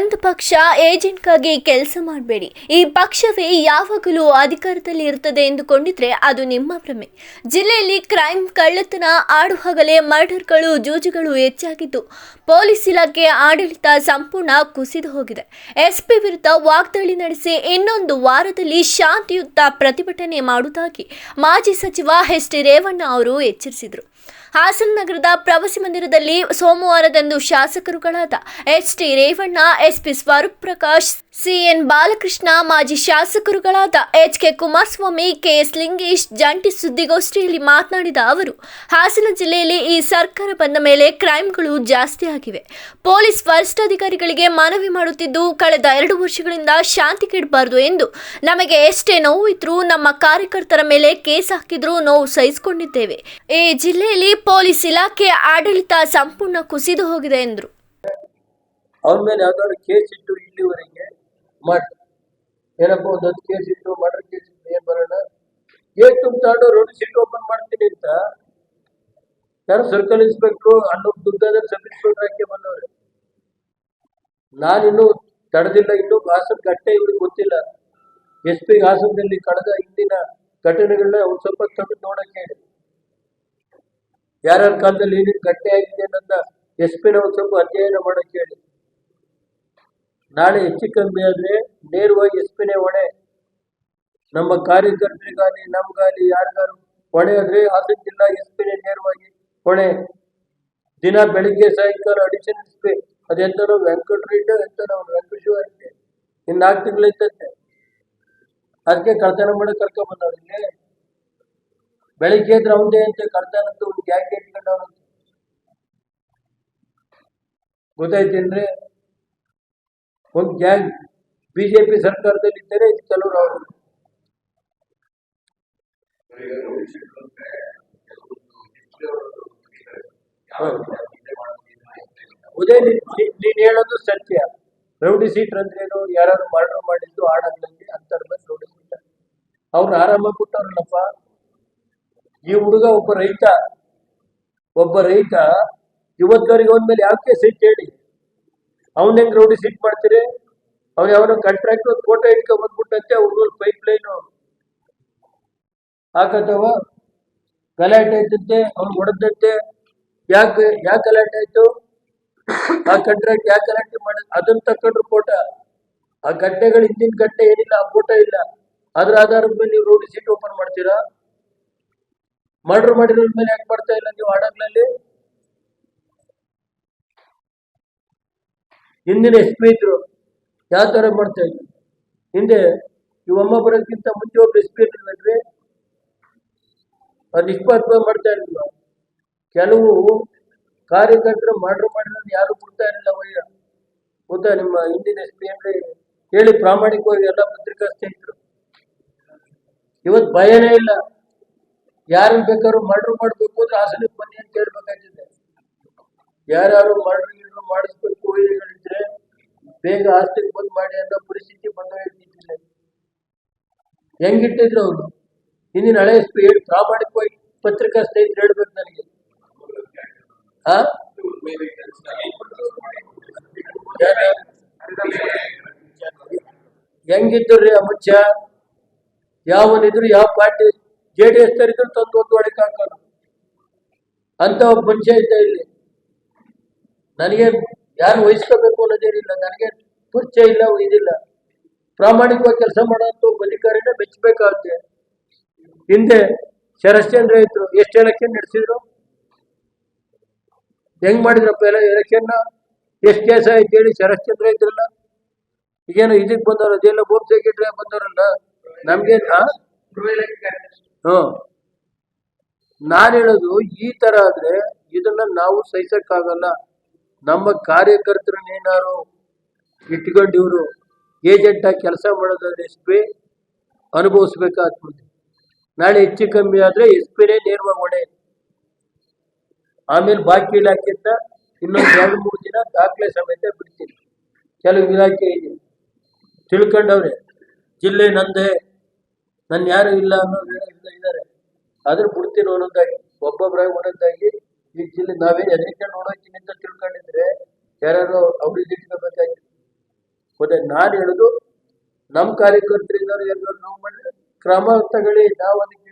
ಒಂದು ಪಕ್ಷ ಏಜೆಂಟ್ಗಾಗಿ ಕೆಲಸ ಮಾಡಬೇಡಿ. ಈ ಪಕ್ಷವೇ ಯಾವಾಗಲೂ ಅಧಿಕಾರದಲ್ಲಿ ಇರುತ್ತದೆ ಎಂದುಕೊಂಡಿದ್ರೆ ಅದು ನಿಮ್ಮ ಭ್ರಮೆ. ಜಿಲ್ಲೆಯಲ್ಲಿ ಕ್ರೈಮ್ ಕಳ್ಳತನ ಆಡುವಾಗಲೇ ಮರ್ಡರ್ಗಳು, ಜೂಜುಗಳು ಹೆಚ್ಚಾಗಿದ್ದು ಪೊಲೀಸ್ ಇಲಾಖೆ ಆಡಳಿತ ಸಂಪೂರ್ಣ ಕುಸಿದು ಹೋಗಿದೆ. ಎಸ್ಪಿ ವಿರುದ್ಧ ವಾಗ್ದಾಳಿ ನಡೆಸಿ ಇನ್ನೊಂದು ವಾರದಲ್ಲಿ ಶಾಂತಿಯುತ ಪ್ರತಿಭಟನೆ ಮಾಡುವುದಾಗಿ ಮಾಜಿ ಸಚಿವ ಎಚ್ ಡಿ ರೇವಣ್ಣ ಅವರು ಎಚ್ಚರಿಸಿದರು. ಹಾಸನ ನಗರದ ಪ್ರವಾಸಿ ಮಂದಿರದಲ್ಲಿ ಸೋಮವಾರದಂದು ಶಾಸಕರುಗಳಾದ H T Revanna SP Swaroop Prakash CN Balakrishna, ಮಾಜಿ ಶಾಸಕರುಗಳಾದ H K Kumaraswamy KS Lingesh, ಜಂಟಿ ಸುದ್ದಿಗೋಷ್ಠಿಯಲ್ಲಿ ಮಾತನಾಡಿದ ಅವರು, ಹಾಸನ ಜಿಲ್ಲೆಯಲ್ಲಿ ಈ ಸರ್ಕಾರ ಬಂದ ಮೇಲೆ ಕ್ರೈಮ್ಗಳು ಜಾಸ್ತಿ ಆಗಿವೆ. ಪೊಲೀಸ್ ವರಿಷ್ಠಾಧಿಕಾರಿಗಳಿಗೆ ಮನವಿ ಮಾಡುತ್ತಿದ್ದು, ಕಳೆದ ಎರಡು ವರ್ಷಗಳಿಂದ ಶಾಂತಿ ಕೆಡಬಾರದು ಎಂದು ನಮಗೆ ಎಷ್ಟೇ ನೋವು ಇದ್ರೂ ನಮ್ಮ ಕಾರ್ಯಕರ್ತರ ಮೇಲೆ ಕೇಸ್ ಹಾಕಿದ್ರು ನೋವು ಸಹಿಸಿಕೊಂಡಿದ್ದೇವೆ. ಈ ಜಿಲ್ಲೆಯಲ್ಲಿ ಪೊಲೀಸ್ ಇಲಾಖೆ ಆಡಳಿತ ಸಂಪೂರ್ಣ ಕುಸಿದು ಹೋಗಿದೆ ಎಂದರು. ಅವನ ಮೇಲೆ ಯಾವ್ದಾದ್ರು ಕೇಸ್ ಇಟ್ಟು ಇಲ್ಲಿವರೆಗೆ ಮಾಡಿ ಏನಪ್ಪ ಒಂದೊಂದು ಕೇಸ್ ಇಟ್ಟು ಮರ್ಡರ್ ಕೇಸ್ ಇತ್ತು, ಏನ್ ಬರೋಣ? ಗೇಟ್ ತುಂಬಿಕೊಂಡು ರೋಡ್ ಸೀಟ್ ಓಪನ್ ಮಾಡ್ತೀನಿ ಅಂತ. ಯಾರು ಸರ್ಕಲ್ ಇನ್ಸ್ಪೆಕ್ಟರ್ ಅನ್ನೋ ದುರ್ಗಾದಲ್ಲಿ ಸಬ್ ಇನ್ಸ್ಪೆಕ್ಟರ್ ಹಾಕಿ ಬಂದವ್ರೆ. ನಾನಿನ್ನು ತಡೆದಿಲ್ಲ, ಇನ್ನು ಹಾಸನ ಕಟ್ಟೆ ಇವ್ರಿಗೆ ಗೊತ್ತಿಲ್ಲ. ಎಸ್ ಪಿ ಹಾಸನದಲ್ಲಿ ಕಳೆದ ಹಿಂದಿನ ಘಟನೆಗಳನ್ನ ಅವ್ರು ಸ್ವಲ್ಪ ತಂದು ನೋಡಕ್ಕೆ ಹೇಳಿ. ಯಾರ್ಯಾರ ಕಾಲದಲ್ಲಿ ಏನೇನು ಕಟ್ಟೆ ಆಗಿದೆ ಅನ್ನೋದನ್ನ ಎಸ್ ಪಿನ ಒಂದು ಸ್ವಲ್ಪ ಅಧ್ಯಯನ ಮಾಡಕ್ಕೆ ಹೇಳಿ. ನಾಳೆ ಹೆಚ್ಚು ಕಮ್ಮಿ ಆದ್ರೆ ನೇರವಾಗಿ ಎಸ್ ಪಿನೇ ಹೊಣೆ. ನಮ್ಮ ಕಾರ್ಯಕರ್ತರಿಗಾಗಲಿ ನಮ್ಗಾಲಿ ಯಾರಿಗಾರು ಹೊಣೆ ಆದ್ರೆ ಆಸಕ್ತಿಲ್ಲ ಜಿಲ್ಲಾ ಎಸ್ ಪಿನೇ ನೇರವಾಗಿ ಹೊಣೆ. ದಿನ ಬೆಳಿಗ್ಗೆ, ಸಾಯಂಕಾಲ ಅಡಿಷನ್ ಎಸ್ ಪಿ ಅದೆಂತನೋ ವೆಂಕಟರೆಡ್ಡಿ ಎಂತನೋ ವೆಂಕಟೇಶ್ವರ ಐತೆ ಇನ್ನು ನಾಲ್ಕು ತಿಂಗಳಿದ್ದಂತೆ ಅದಕ್ಕೆ ಕರ್ತನ ಮಾಡಿ ಕರ್ಕೊಂಡ್ ಬಂದವ್ರು ಇಲ್ಲಿ. ಬೆಳಿಗ್ಗೆ ಇದ್ರೆ ಅವನದೇ ಅಂತ ಕಳ್ತನದ್ದು ಒಂದು ಗ್ಯಾಂಗ್ ಇಟ್ಕೊಂಡವನಂತೆ ಗೊತ್ತಾಯ್ತೇನ್ರಿ? ಒಂದು ಗ್ಯಾಂಗ್ ಬಿಜೆಪಿ ಸರ್ಕಾರದಲ್ಲಿ ಇದ್ದರೆ ಇದು ಕೆಲವರು ಅವರು. ಉದಯ ನೀನು ಹೇಳೋದು ಸತ್ಯ. ರೌಡಿ ಸೀಟ್ ಅಂದ್ರೇನು? ಯಾರು ಮರ್ಡರ್ ಮಾಡಿದ್ದು ಆಡಗಳಲ್ಲಿ ಅಂತಾರೆ ರೌಡಿ ಸೀಟ್. ಅವ್ರು ಆರಾಮಾಗಿ ಕೊಟ್ಟವ್ರಲ್ಲಪ್ಪ. ಈ ಹುಡುಗ ಒಬ್ಬ ರೈತ. ಒಬ್ಬ ರೈತ. ಇವತ್ತವರೆಗೆ ಒಂದ್ಮೇಲೆ ಯಾವ ಕೇಸ್ ಐತೆ ಹೇಳಿ? ಅವನ ಹೆಂಗ್ ರೌಡಿ ಸೀಟ್ ಮಾಡ್ತೀರಿ? ಅವ್ನು ಯಾವನೋ ಕಾಂಟ್ರಾಕ್ಟ್ ಫೋಟೋ ಇಟ್ಕೊಂಡ್ ಬಂದ್ಬಿಟ್ಟಂತೆ ಅವ್ರ ಪೈಪ್ ಲೈನ್ ಹಾಕತ್ತವ? ಗಲಾಟೆ ಆಯ್ತಂತೆ, ಅವ್ನು ಹೊಡೆದಂತೆ ಯಾಕೆ ಯಾಕೆ ಗಲಾಟೆ ಆಯ್ತು? ಆ ಕಾಂಟ್ರಾಕ್ಟ್ ಯಾಕೆ ಗಲಾಟೆ ಮಾಡ ಅದನ್ನ ತಕೊಂಡ್ರು ಫೋಟೋ ಆ ಗಡ್ಡೆಗಳು ಹಿಂದಿನ ಗಡ್ಡೆ ಏನಿಲ್ಲ, ಆ ಫೋಟೋ ಇಲ್ಲ. ಅದ್ರ ಆಧಾರದ ಮೇಲೆ ನೀವು ರೋಡಿ ಸೀಟ್ ಓಪನ್ ಮಾಡ್ತೀರಾ? ಮರ್ಡರ್ ಮಾಡಿರೋದ್ರ ಮೇಲೆ ಯಾಕೆ ಮಾಡ್ತಾ ಇಲ್ಲ ನೀವು ಆಡಗ್ಲಲ್ಲಿ ಹಿಂದಿನ ಎಸ್ ಇದ್ರು ಯಾವ ತರ ಮಾಡ್ತಾ ಇದ್ರು? ಹಿಂದೆ ಇವಮ್ಮ ಬರೋದಕ್ಕಿಂತ ಮುಂಚೆ ಒಬ್ಬ ಎಸ್ ಪಿ ಇರ್ಲಿಲ್ಲನ್ರಿ ಅದು ನಿಷ್ಪಾತ್ಮ ಮಾಡ್ತಾ ಇರಲಿಲ್ಲ ಕೆಲವು ಕಾರ್ಯಕರ್ತರು ಮರ್ಡರ್ ಮಾಡಿರೋದು ಯಾರು ಕೊಡ್ತಾ ಇರಲಿಲ್ಲ ವಯ್ಯ ಗೊತ್ತಾ ನಿಮ್ಮ ಹಿಂದಿನ ಎಸ್ ಹೇಳಿ ಪ್ರಾಮಾಣಿಕವಾಗಿ ಎಲ್ಲ ಪತ್ರಿಕಾ ಸ್ನೇಹಿತರು. ಇವತ್ತು ಭಯನೇ ಇಲ್ಲ. ಯಾರನ್ನ ಬೇಕಾದ್ರೂ ಮರ್ಡರ್ ಮಾಡಬೇಕು ಅಂದ್ರೆ ಹಾಸನಕ್ಕೆ ಬನ್ನಿ ಅಂತ ಹೇಳ್ಬೇಕಾಗ್ತದೆ ಯಾರ್ಯಾರು ಮರ್ಡರ್ ಗಿರ್ಡರ್ ಮಾಡಿಸ್ಬೇಕು ಹೇಳಿದ್ರೆ ಬೇಗ ಆಸ್ತಿಗೆ ಬಂದ್ ಮಾಡಿ ಅನ್ನೋ ಪರಿಸ್ಥಿತಿ ಬಂದ ಹೇಳ್ತಿದ್ದಿಲ್ಲ ಹೆಂಗಿಟ್ಟಿದ್ರು ಅವರು? ಹಿಂದಿನ ಹಳೆ ಹೇಳಿ ಪ್ರಾಮಾಣಿಕವಾಗಿ ಪತ್ರಿಕಾ ಸ್ನೇಹಿತರು ಹೇಳ್ಬೇಕು ನನಗೆ. ಆ? ಅಮಿತ್ ಆ ಮುಚ್ಚ? ಯಾವನಿದ್ರು ಯಾವ ಪಾರ್ಟಿ? ಜೆ ಡಿ ಎಸ್ ತಂದು ಒಂದು ಒಳಗೆ ಹಾಕೋದು. ಅಂತ ಒಬ್ಬ ಮನುಷ್ಯ ಇದ್ದ ಇಲ್ಲಿ. ನನಗೆ ಯಾರು ವಹಿಸ್ಕೋಬೇಕು ಅನ್ನೋದೇನಿಲ್ಲ ನನಗೆ ಪರಿಚಯ ಇಲ್ಲ, ಇದಿಲ್ಲ. ಪ್ರಾಮಾಣಿಕವಾಗಿ ಕೆಲಸ ಮಾಡೋದು ಅಧಿಕಾರಿನ ಮೆಚ್ಚಬೇಕಾಗುತ್ತೆ ಹಿಂದೆ ಶರಶ್ಚಂದ್ರ ಇದ್ರು, ಎಷ್ಟು ಎಲೆಕ್ಷನ್ ನಡೆಸಿದ್ರು? ಹೆಂಗ್ ಮಾಡಿದ್ರಪ್ಪ ಎಲ್ಲ ಎಲೆಕ್ಷನ್ನ ಎಷ್ಟು ಕೇಸ ಆಯ್ತು ಹೇಳಿ ಶರಶ್ಚಂದ್ರ ಇದ್ರಲ್ಲ? ಈಗೇನು ಇದಕ್ಕೆ ಬಂದವರು, ಅದೆಲ್ಲ ಹೋಮ್ ಸೆಕ್ರೆಟರಿ ಬಂದವರಲ್ಲ? ನಮ್ಗೆ ಹ್ಮ್ ನಾನ್ ಹೇಳೋದು ಈ ತರ ಆದ್ರೆ ಇದನ್ನ ನಾವು ಸಹಿಸಕ್ಕಾಗಲ್ಲ. ನಮ್ಮ ಕಾರ್ಯಕರ್ತರನ್ನೇನಾರು ಇಟ್ಕೊಂಡು ಇವರು ಏಜೆಂಟ್ ಆಗಿ ಕೆಲಸ ಮಾಡೋದಾದ್ರೆ ಎಸ್ ಪಿ ಅನುಭವಿಸ್ಬೇಕಾಗ್ತದೆ ನಾಳೆ ಹೆಚ್ಚು ಕಮ್ಮಿ ಆದ್ರೆ ಎಸ್ ಪಿನೇ ನೇರವಾಗಿ ಹೊಣೆ. ಆಮೇಲೆ ಬಾಕಿ ಇಲಾಖೆಯಿಂದ ಇನ್ನೊಂದು ಎರಡು ಮೂರು ದಿನ ದಾಖಲೆ ಸಮೇತ ಬಿಡ್ತೀನಿ. ಕೆಲವು ಇಲಾಖೆ ಇದೆ. ತಿಳ್ಕೊಂಡವ್ರೆ, ಜಿಲ್ಲೆ ನಂದೆ ನನ್ನ ಯಾರು ಇಲ್ಲ ಅನ್ನೋ ಇದ್ದಾರೆ. ಆದ್ರೆ ಬಿಡ್ತೀನಿ ಒಂದೊಂದಾಗಿ ಒಬ್ಬೊಬ್ಬರಾಗಿ ಒಂದೊಂದಾಗಿ ಈ ಜಿಲ್ಲೆ ನಾವೇ ಎದಕ್ಕೆ ನೋಡೋಕೆ ಅಂತ ತಿಳ್ಕೊಂಡಿದ್ರೆ ಯಾರು ಅವ್ರಿಗೆ ಇಟ್ಕೋಬೇಕಾಗಿತ್ತು ಮತ್ತೆ ನಾನು ಹೇಳುದು ನಮ್ಮ ಕಾರ್ಯಕರ್ತರಿಂದ ಎಲ್ಲರೂ ನೋವು ಮಾಡಿದ್ರೆ ಕ್ರಮ ತಗೊಳ್ಳಿ, ನಾವು ಅದಕ್ಕೆ